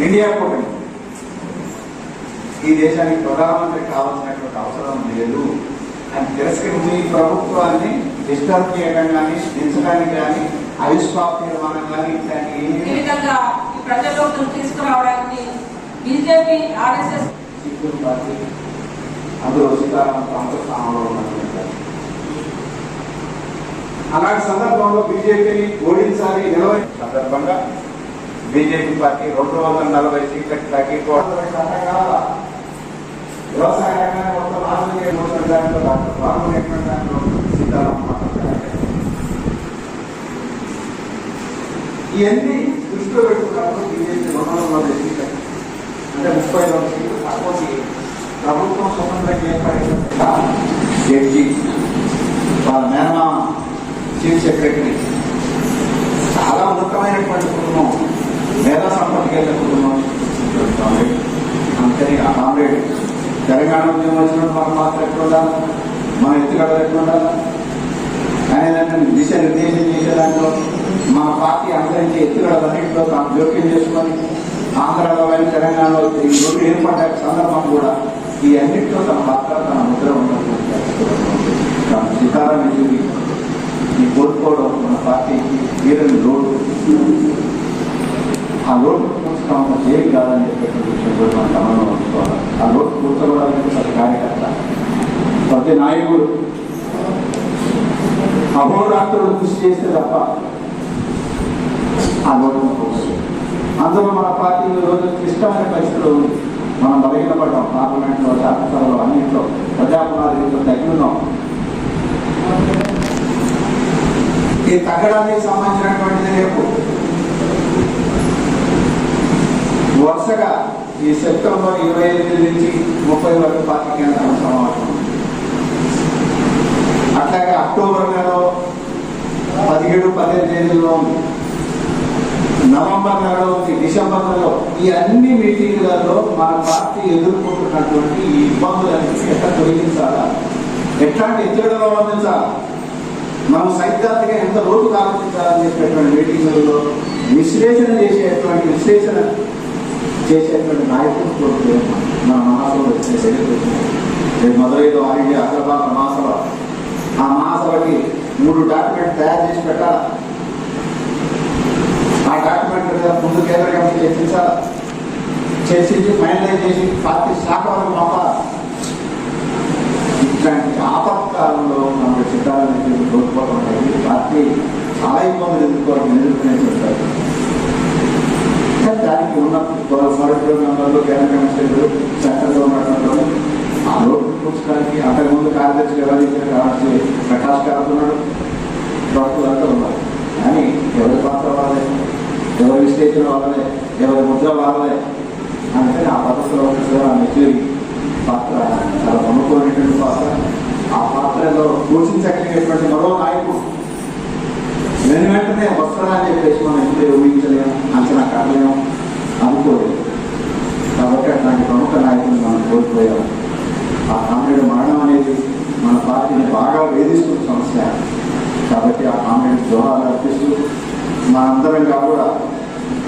India కూటమి ఈ దేశానికి ప్రధానమంత్రి కావాల్సినటువంటి అవసరం లేదు. అని తిరస్కరించి ప్రభుత్వాన్ని డిస్టర్బ్ చేయడం కానీ దించడానికి కానీ అవిశ్వాస నిర్మాణం కానీ ఇట్లాంటి ప్రజల్లోకి తీసుకురావడానికి బీజేపీ ఆర్ఎస్ఎస్ సిక్కుల పార్టీ అందులో సీతారామ ప్రాంత స్థానంలో ఉన్నటువంటి. అలాంటి సందర్భంలో బీజేపీని ఓడించాలి నిలవై సందర్భంగా బీజేపీ పార్టీ రెండు వందల నలభై సీట్లకు తగ్గిపోవడం వ్యవసాయ రంగాన్ని మొత్తం నాశనం చేయబోతున్న దాంట్లో డాక్టర్ బాగునేటువంటి దాంట్లో సీతారామ ఇవన్నీ దృష్టిలో పెట్టుకున్నప్పుడు బీజేపీ రెండు వందల నలభై సీట్లకు అంటే ముప్పై రెండు సీట్లు కాకపోతే ప్రభుత్వం స్వతంత్రంగా ఏర్పడిన జడ్జి వాళ్ళ మేనమామ చీఫ్ సెక్రటరీ చాలా ఉన్నతమైనటువంటి కుటుంబం. మేధా సంపత్తి వెళ్ళిన కుటుంబం కామ్రేడ్. కామ్రేడ్ తెలంగాణ ఉద్యమం వచ్చినప్పుడు మన మాత్రం ఎక్కడ ఉండాలి మన ఎత్తుగడ ఎక్కడ ఉండాలి అనేదాన్ని దిశ నిర్దేశం చేసే దాంట్లో మన పార్టీ అందరికీ ఎత్తుగడలన్నింటిలో తాను జోక్యం చేసుకొని ఆంధ్రాలో కానీ తెలంగాణలో ఈ రోడ్డు ఏర్పడ్డ సందర్భం కూడా ఈ అన్నింటిలో తన పాత్ర తన ముద్ర ఉంది తాను సీతారాం యెచూరి ఈ కోల్పోవడం మన పార్టీకి తీరని లోటు ఆ లోటు పూర్చుకోవడం జైలు కాదని చెప్పేటువంటి విషయం కూడా మనం గమనంలో ఉంచుకోవాలి ఆ లోటు పూర్చకోవడానికి ప్రతి కార్యకర్త ప్రతి నాయకుడు. అహోరాత్రులు కృషి చేస్తే తప్ప ఆ లోటును అందులో మన పార్టీ ఈరోజు రోజు క్లిష్టమైన పరిస్థితులు మనం మనం బలహీనపడ్డాం. పార్లమెంట్లో శాసనసభలో అన్నింటిలో ప్రజాపునాదిలో తగ్గి ఉన్నాం. ఈ తగ్గడానికి సంబంధించినటువంటిది రేపు. వరుసగా ఈ సెప్టెంబర్ ఇరవై ఎనిమిది నుంచి ముప్పై వరకు పార్టీ కేంద్రం సమావేశం. నవంబర్ డిసెంబర్ నెలలో ఈ అన్ని మీటింగ్లలో మన పార్టీ ఎదుర్కొంటున్నటువంటి ఈ ఇబ్బందులన్నీ ఎట్లా తొలగించాలా? ఎట్లాంటి ఎత్తుడలో అందించాలా మనం సైద్ధాంతిగా ఎంత రోజు ఆలోచించాలని చెప్పేటువంటి మీటింగులలో విశ్లేషణ చేసేటువంటి విశ్లేషణ చేసేటువంటి నాయకులు మన మహాసభలో వచ్చే రేపు మొదలైన ఆల్ ఇండియా హైదరాబాద్ మహాసభ. ఆ మహాసభకి మూడు డాక్యుమెంట్ తయారు చేసి పెట్టాలా? మీద ముందు కేంద్ర కమిటీ చర్చించాలా చేసి ఫైనలైజ్ చేసి పార్టీ శాఖ వరకు పంపాలా ఇట్లాంటి ఆపత్కాలంలో మనకు చిత్రాలను కోల్పోవడం పార్టీ చాలా ఇబ్బందులు ఎదుర్కోవడం ఎదుర్కొనే చెప్తారు దానికి ఉన్న మొదటి మెంబర్లు కేంద్ర కమిషనర్లు సెంటర్లో ఉన్నటువంటి ఆ లోటు పూర్చడానికి అంతకుముందు కార్యదర్శి వ్యవహరించిన కాబట్టి ప్రకాష్ గారు ఉన్నాడు డాక్టర్ అంతా ఉన్నారు. కానీ ఎవరి పాత్ర వాళ్ళే ఎవరి విశ్లేషణ వాళ్ళనే ఎవరి ముద్ర వాళ్ళనే అంటే ఆ పద్ధతిలో ఉన్న ఆ మెచ్యూరి పాత్ర చాలా నమ్ముకునేటువంటి పాత్ర. ఆ పాత్రలో పోషించగలిగేటువంటి మరో నాయకుడు. వెను వెంటనే వస్తాడని చెప్పేసి మనం ఎప్పుడు ఊహించలేము అంచనా కట్టలేము అనుకోలేదు. కాబట్టి అట్లాంటి ప్రముఖ నాయకులు మనం కోల్పోయాం ఆ కామ్రేడ్ మరణం అనేది మన పార్టీని బాగా వేధిస్తున్న సమస్య. కాబట్టి ఆ కామ్రేడ్ జోహాలు అర్పిస్తూ మనందరంగా కూడా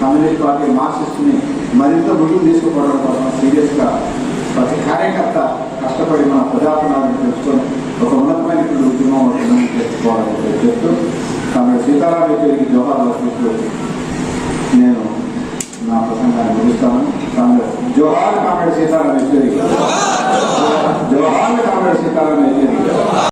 కమ్యూనిస్ట్ పార్టీ మార్క్సిస్ట్ని మరింత ముందుకు తీసుకుపోవడం కోసం సీరియస్గా ప్రతి కార్యకర్త కష్టపడి మన ప్రజాపనాలను తెలుసుకొని ఒక ఉన్నతమైన ఉద్యమం ఒకటి తెచ్చుకోవాలని చెప్తూ కామ్రేడ్ సీతారాం యేచూరికి జోహార్ అర్పిస్తూ నేను నా ప్రసంగాన్ని ముగిస్తాను. కామ్రేడ్ జోహార్ కామ్రేడ్ సీతారాం యేచూరి జోహార్ కామ్రేడ్ సీతారాం యేచూరి